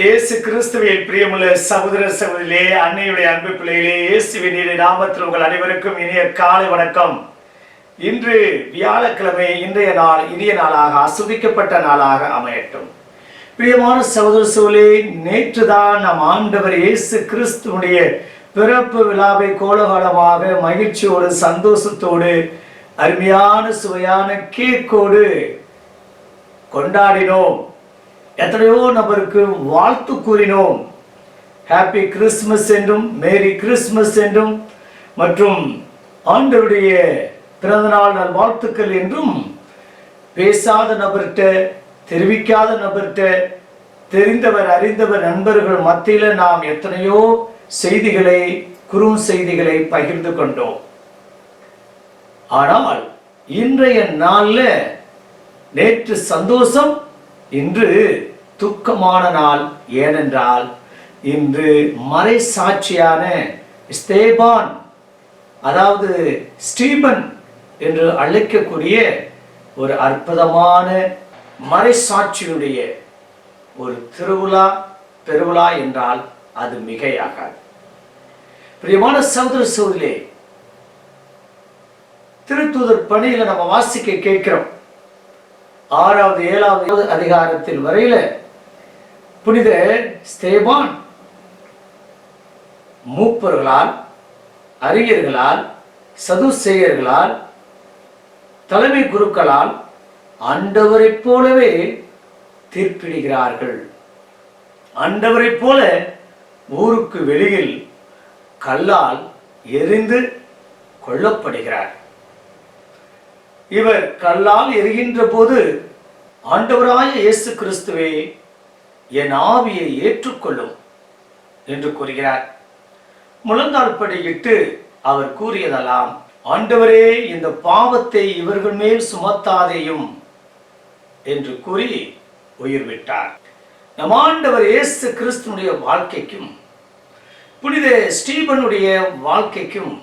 இயேசு கிறிஸ்துவின் பிரியமுள்ள சகோதர சகோதரிலே அன்னையுடைய அன்பு பிள்ளைகளே இயேசுவின் இனிய நாமத்தில் உங்கள் அனைவருக்கும் இனிய காலை வணக்கம். இன்று வியாழக்கிழமை இன்றைய நாள் இனிய நாளாக அசுதிக்கப்பட்ட நாளாக அமையட்டும். பிரியமான சகோதர சோழே நேற்று தான் நம் ஆண்டவர் இயேசு கிறிஸ்துவனுடைய பிறப்பு விழாவை கோலகாலமாக மகிழ்ச்சியோடு சந்தோஷத்தோடு அருமையான சுவையான கேக்கோடு கொண்டாடினோம். எத்தனையோ நபருக்கு வாழ்த்து கூறினோம். ஹாப்பி கிறிஸ்மஸ் என்றும் மேரி கிறிஸ்மஸ் என்றும் மற்றும் ஆண்டருடைய பிறந்தநாள் நல் வாழ்த்துக்கள் என்றும் பேசாத நபர்கிட்ட தெரிவிக்காத நபர்கிட்ட தெரிந்தவர் அறிந்தவர் நண்பர்கள் மத்தியில் நாம் எத்தனையோ செய்திகளை குறும் செய்திகளை பகிர்ந்து கொண்டோம். ஆனால் இன்றைய நாளில் நேற்று சந்தோஷம் இன்று துக்கமான நாள் ஏனென்றால் இன்று மறை சாட்சியான ஸ்தேபான் அதாவது ஸ்டீபன் என்று அழைக்கக்கூடிய ஒரு அற்புதமான மறைசாட்சியுடைய ஒரு திருவிழா பெருவிழா என்றால் அது மிகையாகாது. பிரியமான சகோதர சூழலே திருத்தூதர் பணியில் நம்ம வாசிக்க கேட்கிறோம். ஆறாவது ஏழாவது அதிகாரத்தில் வரையில புனித ஸ்தேபான் மூப்பர்களால் அறிஞர்களால் சதுசேயர்களால் தலைமை குருக்களால் ஆண்டவரைப் போலவே தீர்ப்பிடுகிறார்கள். ஆண்டவரைப் போல ஊருக்கு வெளியில் கல்லால் எரிந்து கொல்லப்படுகிறார். இவர் கல்லால் எரிகின்ற போது ஆண்டவராய இயேசு கிறிஸ்துவே என் ஆவியை ஏற்றுக்கொள்ளும் என்று கூறுகிறார். முழந்தாள் படியிட்டு அவர் கூறியதெல்லாம் ஆண்டவரே இந்த பாவத்தை இவர்கள் மேல் சுமத்தாதேயும் என்று கூறி உயிர் விட்டார் நம் ஆண்டவர் இயேசு கிறிஸ்துனுடைய வாழ்க்கைக்கும் புனித ஸ்டீபனுடைய வாழ்க்கைக்கும்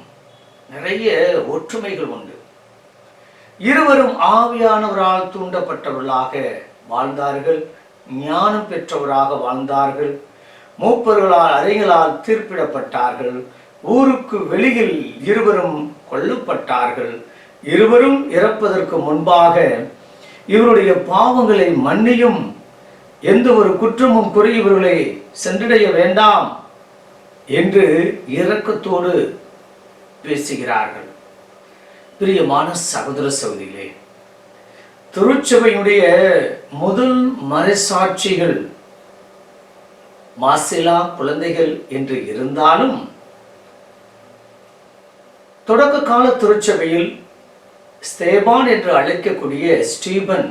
நிறைய ஒற்றுமைகள் உண்டு. இருவரும் ஆவியானவரால் தூண்டப்பட்டவர்களாக வாழ்ந்தார்கள் ஞானம் பெற்றவராக வாழ்ந்தார்கள் மூப்பர்களால் அறிஞர்களால் தீர்ப்பிடப்பட்டார்கள் ஊருக்கு வெளியில் இருவரும் கொல்லப்பட்டார்கள். இருவரும் இறப்பதற்கு முன்பாக இவருடைய பாவங்களை மன்னியும் எந்த ஒரு குற்றமும் குறை இவர்களை சென்றடைய வேண்டாம் என்று இரக்கத்தோடு பேசுகிறார்கள். பிரியமான சகோதர சகோதரிகளே திருச்சபையினுடைய முதல் மறைசாட்சிகள் மாசிலா குழந்தைகள் என்று இருந்தாலும் தொடக்க கால திருச்சபையில் ஸ்தேபான் என்று அழைக்கக்கூடிய ஸ்டீபன்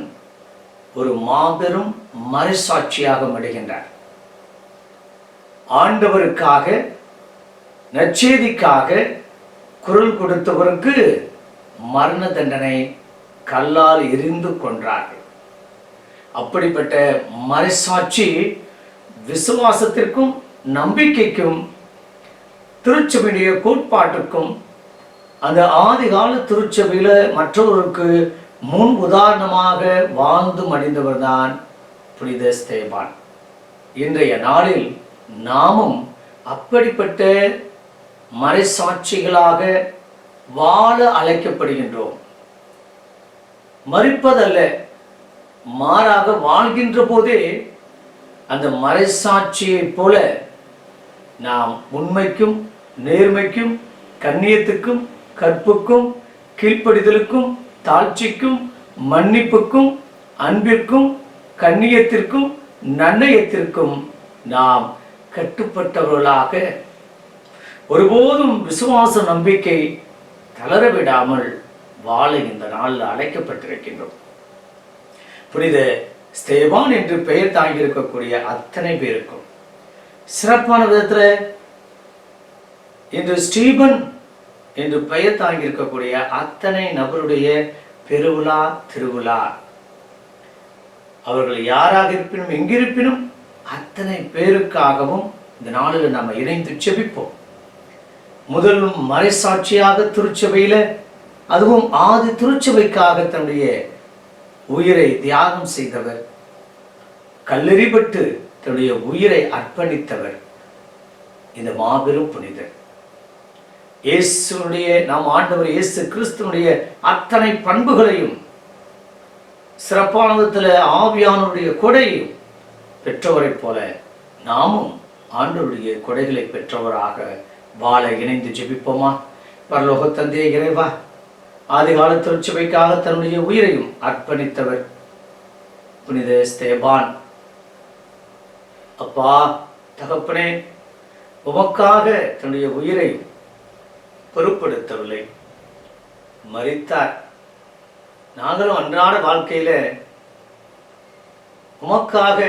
ஒரு மாபெரும் மறுசாட்சியாக மடுகின்றார். ஆண்டவருக்காக நச்சேதிக்காக குரல் கொடுத்தவருக்கு மரண தண்டனை கல்லால் எரிந்து கொன்றார்கள். அப்படிப்பட்ட மறைசாட்சி விசுவாசத்திற்கும் நம்பிக்கைக்கும் திருச்சபையுடைய கோட்பாட்டுக்கும் அந்த ஆதிகால திருச்சபையில் மற்றவருக்கு முன் உதாரணமாக வாழ்ந்து மடிந்தவர் தான் புனித ஸ்தேபான். இன்றைய நாளில் நாமும் அப்படிப்பட்ட மறைசாட்சிகளாக வாழ அழைக்கப்படுகின்றோம். மறிப்பதல்ல மாறாக வாழ்கின்ற போதே அந்த மறைசாட்சியைப் போல நாம் உண்மைக்கும் நேர்மைக்கும் கண்ணியத்துக்கும் கற்புக்கும் கீழ்ப்படிதலுக்கும் தாழ்ச்சிக்கும் மன்னிப்புக்கும் அன்பிற்கும் கண்ணியத்திற்கும் நன்னயத்திற்கும் நாம் கட்டுப்பட்டவர்களாக ஒருபோதும் விசுவாச நம்பிக்கை தளர விடாமல் வாழ இந்த நாளில் அழைக்கப்பட்டிருக்கின்றோம். புனித ஸ்தேவான் என்று பெயர் தாங்கி இருக்கக்கூடிய அத்தனை பேருக்கும் சிறப்பான விதத்தில் இன்று ஸ்டீபன் என்று பெயர் தாங்கி இருக்கக்கூடிய அத்தனை நபருடைய பெருவிழா திருவிழா. அவர்கள் யாராக இருப்பினும் எங்கிருப்பினும் அத்தனை பேருக்காகவும் இந்த நாளில் நம்ம இணைந்து செபிப்போம் முதல் மறைசாட்சியாக திருச்சபையில் அதுவும் ஆதி திருச்சபைக்காக தன்னுடைய உயிரை தியாகம் செய்தவர். கல்லெறிபட்டு தன்னுடைய உயிரை அர்ப்பணித்தவர். இந்த மாபெரும் புனிதர். இயேசுனுடைய நாம் ஆண்டவர் இயேசு கிறிஸ்துனுடைய அத்தனை பண்புகளையும் சிறப்பான விதத்தில் ஆவியானுடைய கொடையும் பெற்றவரைப் போல நாமும் ஆண்டவருடைய கொடைகளை பெற்றவராக வாழ இணைந்து ஜெபிப்போமா? பரலோக தந்தையே இறைவா ஆதிகால திருச்சபைக்காக தன்னுடைய உயிரையும் அர்ப்பணித்தவர் புனித ஸ்தேபான். அப்பா தகப்பனே உமக்காக தன்னுடைய உயிரை பொருட்படுத்தவில்லை. மறித்தார் நாங்களும் அன்றாட வாழ்க்கையில உமக்காக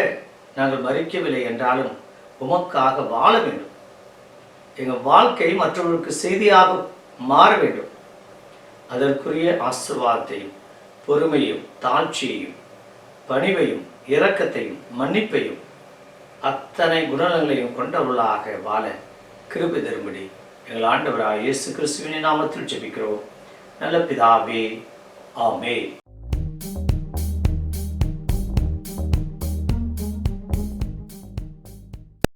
நாங்கள் மறிக்கவில்லை என்றாலும் உமக்காக வாழ வேண்டும். எங்கள் வாழ்க்கை மற்றவர்களுக்கு செய்தியாக மாற வேண்டும். அதற்குரிய ஆசிர்வாதத்தையும் பொறுமையும் தாழ்ச்சியையும் பணிவையும் இரக்கத்தையும் மன்னிப்பையும் அத்தனை குணநலங்களையும் கொண்டவர்களாக வாழ கிருபி தரும்படி எங்கள் ஆண்டவராக இயேசு கிறிஸ்துவின் நாமத்தில் ஜெபிக்கிறோம். நல்ல பிதாவே ஆமே